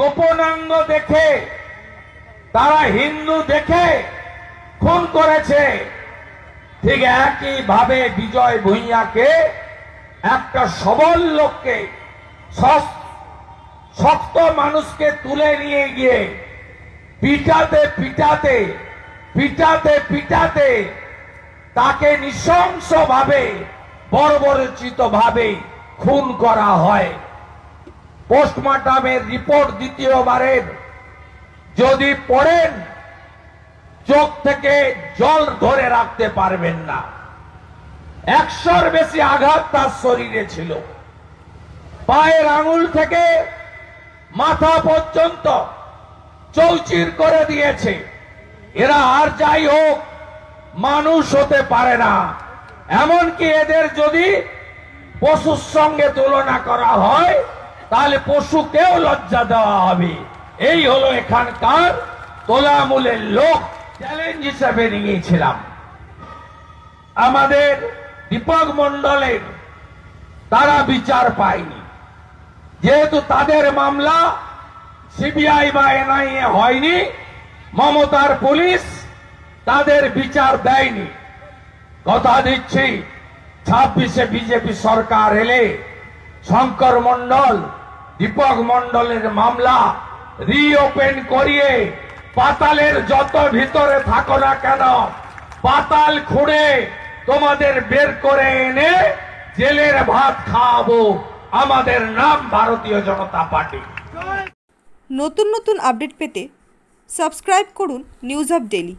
গোপনাঙ্গ দেখে, তারা হিন্দু দেখে খুন করেছে। ঠিক একই ভাবে বিজয় ভূঁইয়াকে একটা সবল লোককে শক্ত মানুষকে তুলে নিয়ে গিয়ে পিটাতে পিটাতে পিটাতে পিটাতে তাকে নৃশংসভাবে বর্বরচিত ভাবে খুন করা হয়। পোস্টমর্টমের রিপোর্ট দ্বিতীয়বারের। যদি পড়েন, চোখ থেকে জল ধরে রাখতে পারবেন না। একশোর বেশি আঘাত তার শরীরে ছিল। পায়ের আঙুল থেকে মাথা পর্যন্ত চৌচির করে দিয়েছে। এরা আর যাই হোক, মানুষ হতে পারে না। এমনকি এদের যদি পশুর সঙ্গে তুলনা করা হয় তাহলে পশুকেও লজ্জা দেওয়া হবে। এই হলো এখানকার তোলামূলের লোক চ্যালেঞ্জ হিসেবে নিয়েছিলাম। আমাদের দীপক মন্ডলের তারা বিচার পায়নি। যেহেতু তাদের মামলা সিবিআই বা এনআইএ হয়নি, মমতার পুলিশ তাদের বিচার দেয়নি। কথা দিচ্ছি, ছাব্বিশে বিজেপি সরকার এলে শঙ্কর মন্ডল দীপক মন্ডলের মামলা রিওপেন করিয়ে পাতালের যত ভিতরে থাকো না কেন, পাতাল খুঁড়ে তোমাদের বের করে এনে জেলের ভাত খাওয়াবো। আমাদের নাম ভারতীয় জনতা পার্টি। নতুন নতুন আপডেট পেতে সাবস্ক্রাইব করুন নিউজ আপ ডেলি